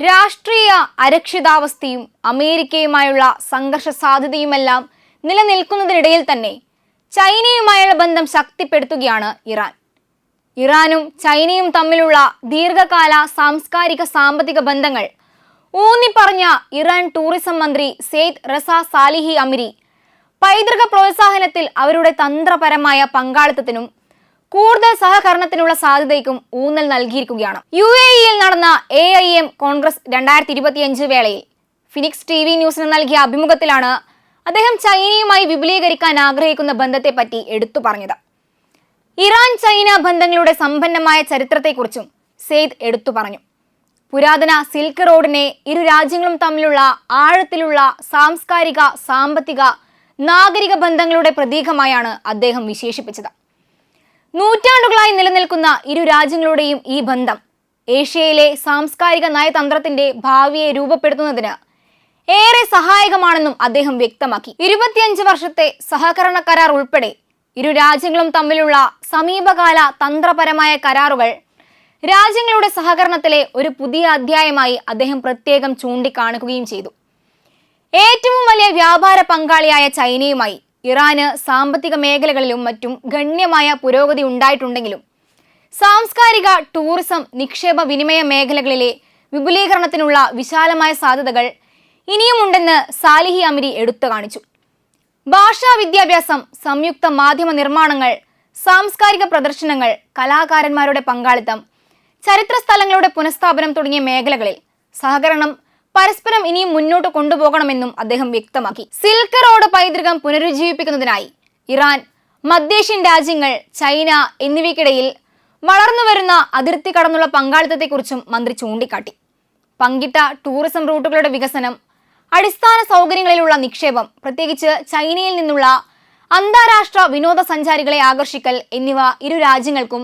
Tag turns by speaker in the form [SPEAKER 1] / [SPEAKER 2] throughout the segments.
[SPEAKER 1] രാഷ്ട്രീയ അരക്ഷിതാവസ്ഥയും അമേരിക്കയുമായുള്ള സംഘർഷ സാധ്യതയുമെല്ലാം നിലനിൽക്കുന്നതിനിടയിൽ തന്നെ ചൈനയുമായുള്ള ബന്ധം ശക്തിപ്പെടുത്തുകയാണ് ഇറാൻ. ഇറാനും ചൈനയും തമ്മിലുള്ള ദീർഘകാല സാംസ്കാരിക സാമ്പത്തിക ബന്ധങ്ങൾ ഊന്നിപ്പറഞ്ഞ ഇറാൻ ടൂറിസം മന്ത്രി സെയ്ദ് റസ സാലിഹി അമിരി പൈതൃക പ്രോത്സാഹനത്തിൽ അവരുടെ തന്ത്രപരമായ പങ്കാളിത്തത്തിനും കൂടുതൽ സഹകരണത്തിനുള്ള സാധ്യതയ്ക്കും ഊന്നൽ നൽകിയിരിക്കുകയാണ്. യു എ ഇയിൽ നടന്ന എ ഐ എം കോൺഗ്രസ് രണ്ടായിരത്തി ഇരുപത്തിയഞ്ച് വേളയിൽ ഫിനിക്സ് ടി വി ന്യൂസിന് നൽകിയ അഭിമുഖത്തിലാണ് അദ്ദേഹം ചൈനയുമായി വിപുലീകരിക്കാൻ ആഗ്രഹിക്കുന്ന ബന്ധത്തെപ്പറ്റി എടുത്തു പറഞ്ഞത്. ഇറാൻ ചൈന ബന്ധങ്ങളുടെ സമ്പന്നമായ ചരിത്രത്തെക്കുറിച്ചും സെയ്ദ് എടുത്തു പറഞ്ഞു. പുരാതന സിൽക്ക് റോഡിനെ ഇരു രാജ്യങ്ങളും തമ്മിലുള്ള ആഴത്തിലുള്ള സാംസ്കാരിക സാമ്പത്തിക നാഗരിക ബന്ധങ്ങളുടെ പ്രതീകമായാണ് അദ്ദേഹം വിശേഷിപ്പിച്ചത്. നൂറ്റാണ്ടുകളായി നിലനിൽക്കുന്ന ഇരു രാജ്യങ്ങളുടെയും ഈ ബന്ധം ഏഷ്യയിലെ സാംസ്കാരിക നയതന്ത്രത്തിന്റെ ഭാവിയെ രൂപപ്പെടുത്തുന്നതിന് ഏറെ സഹായകമാണെന്നും അദ്ദേഹം വ്യക്തമാക്കി. ഇരുപത്തിയഞ്ച് വർഷത്തെ സഹകരണ കരാർ ഉൾപ്പെടെ ഇരു രാജ്യങ്ങളും തമ്മിലുള്ള സമീപകാല തന്ത്രപരമായ കരാറുകൾ രാജ്യങ്ങളുടെ സഹകരണത്തിലെ ഒരു പുതിയ അധ്യായമായി അദ്ദേഹം പ്രത്യേകം ചൂണ്ടിക്കാണുകയും ചെയ്തു. ഏറ്റവും വലിയ വ്യാപാര പങ്കാളിയായ ചൈനയുമായി ഇറാന് സാമ്പത്തിക മേഖലകളിലും മറ്റും ഗണ്യമായ പുരോഗതി ഉണ്ടായിട്ടുണ്ടെങ്കിലും സാംസ്കാരിക ടൂറിസം നിക്ഷേപ വിനിമയ മേഖലകളിലെ വിപുലീകരണത്തിനുള്ള വിശാലമായ സാധ്യതകൾ ഇനിയുമുണ്ടെന്ന് സാലിഹി അമിരി എടുത്തു കാണിച്ചു. ഭാഷാ വിദ്യാഭ്യാസം സംയുക്ത മാധ്യമ നിർമ്മാണങ്ങൾ സാംസ്കാരിക പ്രദർശനങ്ങൾ കലാകാരന്മാരുടെ പങ്കാളിത്തം ചരിത്ര സ്ഥലങ്ങളുടെ പുനഃസ്ഥാപനം തുടങ്ങിയ മേഖലകളിൽ സഹകരണം പരസ്പരം ഇനിയും മുന്നോട്ട് കൊണ്ടുപോകണമെന്നും അദ്ദേഹം വ്യക്തമാക്കി. സിൽക്ക് റോഡ് പൈതൃകം പുനരുജ്ജീവിപ്പിക്കുന്നതിനായി ഇറാൻ മധ്യേഷ്യൻ രാജ്യങ്ങൾ ചൈന എന്നിവയ്ക്കിടയിൽ വളർന്നുവരുന്ന അതിർത്തി കടന്നുള്ള പങ്കാളിത്തത്തെക്കുറിച്ചും മന്ത്രി ചൂണ്ടിക്കാട്ടി. പങ്കിട്ട ടൂറിസം റൂട്ടുകളുടെ വികസനം അടിസ്ഥാന സൗകര്യങ്ങളിലുള്ള നിക്ഷേപം പ്രത്യേകിച്ച് ചൈനയിൽ നിന്നുള്ള അന്താരാഷ്ട്ര വിനോദസഞ്ചാരികളെ ആകർഷിക്കൽ എന്നിവ ഇരു രാജ്യങ്ങൾക്കും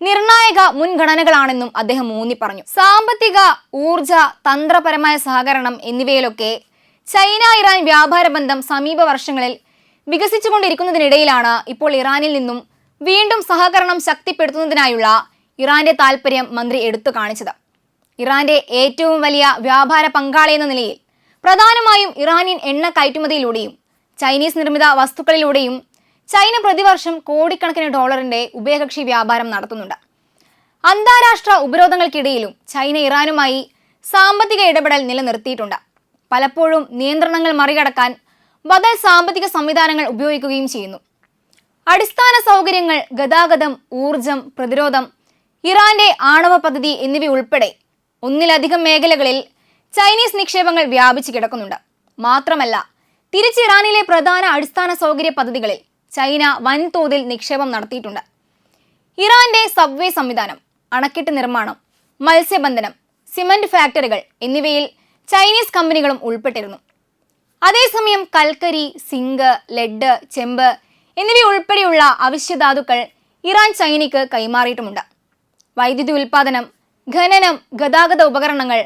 [SPEAKER 1] നിർണായക മുൻഗണനകളാണെന്നും അദ്ദേഹം ഊന്നി പറഞ്ഞു. സാമ്പത്തിക ഊർജ തന്ത്രപരമായ സഹകരണം എന്നിവയിലൊക്കെ ചൈന ഇറാൻ വ്യാപാര ബന്ധം സമീപ വർഷങ്ങളിൽ വികസിച്ചുകൊണ്ടിരിക്കുന്നതിനിടയിലാണ് ഇപ്പോൾ ഇറാനിൽ നിന്നും വീണ്ടും സഹകരണം ശക്തിപ്പെടുത്തുന്നതിനായുള്ള ഇറാന്റെ താൽപ്പര്യം മന്ത്രി എടുത്തു കാണിച്ചത്. ഇറാന്റെ ഏറ്റവും വലിയ വ്യാപാര പങ്കാളി എന്ന നിലയിൽ പ്രധാനമായും ഇറാനിയൻ എണ്ണ കയറ്റുമതിയിലൂടെയും ചൈനീസ് നിർമ്മിത വസ്തുക്കളിലൂടെയും ചൈന പ്രതിവർഷം കോടിക്കണക്കിന് ഡോളറിന്റെ ഉഭയകക്ഷി വ്യാപാരം നടത്തുന്നുണ്ട്. അന്താരാഷ്ട്ര ഉപരോധങ്ങൾക്കിടയിലും ചൈന ഇറാനുമായി സാമ്പത്തിക ഇടപെടൽ നിലനിർത്തിയിട്ടുണ്ട്. പലപ്പോഴും നിയന്ത്രണങ്ങൾ മറികടക്കാൻ ബദൽ സാമ്പത്തിക സംവിധാനങ്ങൾ ഉപയോഗിക്കുകയും ചെയ്യുന്നു. അടിസ്ഥാന സൗകര്യങ്ങൾ ഗതാഗതം ഊർജം പ്രതിരോധം ഇറാന്റെ ആണവ പദ്ധതി എന്നിവയുൾപ്പെടെ ഒന്നിലധികം മേഖലകളിൽ ചൈനീസ് നിക്ഷേപങ്ങൾ വ്യാപിച്ചു കിടക്കുന്നുണ്ട്. മാത്രമല്ല തിരിച്ച് ഇറാനിലെ പ്രധാന അടിസ്ഥാന സൗകര്യ പദ്ധതികളിൽ ചൈന വൻതോതിൽ നിക്ഷേപം നടത്തിയിട്ടുണ്ട്. ഇറാന്റെ സബ്വേ സംവിധാനം അണക്കെട്ട് നിർമ്മാണം മത്സ്യബന്ധനം സിമന്റ് ഫാക്ടറികൾ എന്നിവയിൽ ചൈനീസ് കമ്പനികളും ഉൾപ്പെട്ടിരുന്നു. അതേസമയം കൽക്കരി സിങ്ക് ലെഡ് ചെമ്പ് എന്നിവ എന്നിവയുൾപ്പെടെയുള്ള അവശ്യധാതുക്കൾ ഇറാൻ ചൈനയ്ക്ക് കൈമാറിയിട്ടുമുണ്ട്. വൈദ്യുതി ഉൽപാദനം ഖനനം ഗതാഗത ഉപകരണങ്ങൾ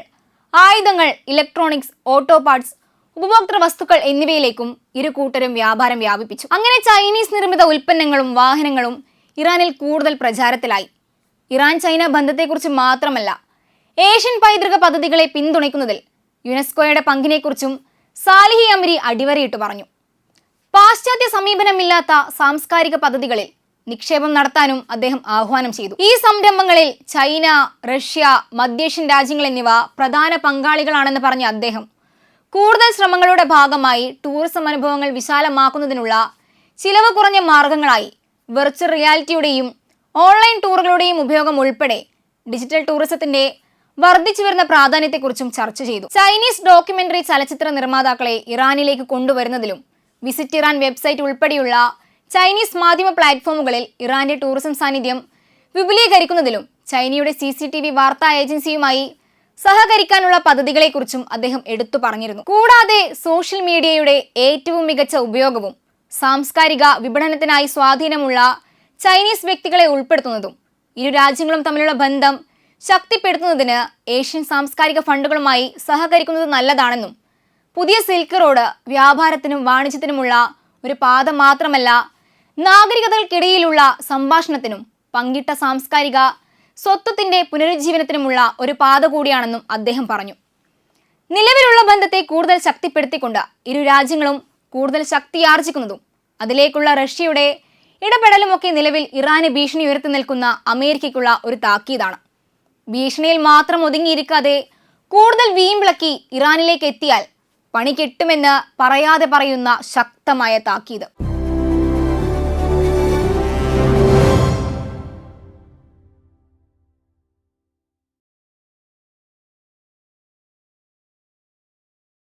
[SPEAKER 1] ആയുധങ്ങൾ ഇലക്ട്രോണിക്സ് ഓട്ടോ പാർട്സ് ഉപഭോക്തൃ വസ്തുക്കൾ എന്നിവയിലേക്കും ഇരു കൂട്ടരും വ്യാപാരം വ്യാപിപ്പിച്ചു. അങ്ങനെ ചൈനീസ് നിർമ്മിത ഉൽപ്പന്നങ്ങളും വാഹനങ്ങളും ഇറാനിൽ കൂടുതൽ പ്രചാരത്തിലായി. ഇറാൻ ചൈന ബന്ധത്തെക്കുറിച്ച് മാത്രമല്ല ഏഷ്യൻ പൈതൃക പദ്ധതികളെ പിന്തുണയ്ക്കുന്നതിൽ യുനെസ്കോയുടെ പങ്കിനെക്കുറിച്ചും സാലിഹി അമിരി അടിവരയിട്ട് പറഞ്ഞു. പാശ്ചാത്യ സമീപനമില്ലാത്ത സാംസ്കാരിക പദ്ധതികളിൽ നിക്ഷേപം നടത്താനും അദ്ദേഹം ആഹ്വാനം ചെയ്തു. ഈ സംരംഭങ്ങളിൽ ചൈന റഷ്യ മധ്യേഷ്യൻ രാജ്യങ്ങൾ എന്നിവ പ്രധാന പങ്കാളികളാണെന്ന് പറഞ്ഞ അദ്ദേഹം കൂടുതൽ ശ്രമങ്ങളുടെ ഭാഗമായി ടൂറിസം അനുഭവങ്ങൾ വിശാലമാക്കുന്നതിനുള്ള ചിലവ് കുറഞ്ഞ മാർഗങ്ങളായി വെർച്വൽ റിയാലിറ്റിയുടെയും ഓൺലൈൻ ടൂറുകളുടെയും ഉപയോഗം ഉൾപ്പെടെ ഡിജിറ്റൽ ടൂറിസത്തിന്റെ വർദ്ധിച്ചു വരുന്ന പ്രാധാന്യത്തെക്കുറിച്ചും ചർച്ച ചെയ്തു. ചൈനീസ് ഡോക്യുമെന്ററി ചലച്ചിത്ര നിർമ്മാതാക്കളെ ഇറാനിലേക്ക് കൊണ്ടുവരുന്നതിലും വിസിറ്റ് ഇറാൻ വെബ്സൈറ്റ് ഉൾപ്പെടെയുള്ള ചൈനീസ് മാധ്യമ പ്ലാറ്റ്ഫോമുകളിൽ ഇറാന്റെ ടൂറിസം സാന്നിധ്യം വിപുലീകരിക്കുന്നതിലും ചൈനയുടെ സി സി ടി വി വാർത്താ ഏജൻസിയുമായി സഹകരിക്കാനുള്ള പദ്ധതികളെക്കുറിച്ചും അദ്ദേഹം എടുത്തു പറഞ്ഞിരുന്നു. കൂടാതെ സോഷ്യൽ മീഡിയയുടെ ഏറ്റവും മികച്ച ഉപയോഗവും സാംസ്കാരിക വിപണനത്തിനായി സ്വാധീനമുള്ള ചൈനീസ് വ്യക്തികളെ ഉൾപ്പെടുത്തുന്നതും ഇരു രാജ്യങ്ങളും തമ്മിലുള്ള ബന്ധം ശക്തിപ്പെടുത്തുന്നതിന് ഏഷ്യൻ സാംസ്കാരിക ഫണ്ടുകളുമായി സഹകരിക്കുന്നത് നല്ലതാണെന്നും പുതിയ സിൽക്ക് റോഡ് വ്യാപാരത്തിനും വാണിജ്യത്തിനുമുള്ള ഒരു പാത മാത്രമല്ല നാഗരികതകൾക്കിടയിലുള്ള സംഭാഷണത്തിനും പങ്കിട്ട സാംസ്കാരിക സ്വത്വത്തിന്റെ പുനരുജ്ജീവനത്തിനുമുള്ള ഒരു പാത കൂടിയാണെന്നും അദ്ദേഹം പറഞ്ഞു. നിലവിലുള്ള ബന്ധത്തെ കൂടുതൽ ശക്തിപ്പെടുത്തിക്കൊണ്ട് ഇരു രാജ്യങ്ങളും കൂടുതൽ ശക്തിയാർജിക്കുന്നതും അതിലേക്കുള്ള റഷ്യയുടെ ഇടപെടലുമൊക്കെ നിലവിൽ ഇറാന് ഭീഷണി ഉയർത്തി നിൽക്കുന്ന അമേരിക്കയ്ക്കുള്ള ഒരു താക്കീതാണ്. ഭീഷണിയിൽ മാത്രം ഒതുങ്ങിയിരിക്കാതെ കൂടുതൽ വീമ്പിളക്കി ഇറാനിലേക്ക് എത്തിയാൽ പണി കിട്ടുമെന്ന് പറയാതെ പറയുന്ന ശക്തമായ താക്കീത്.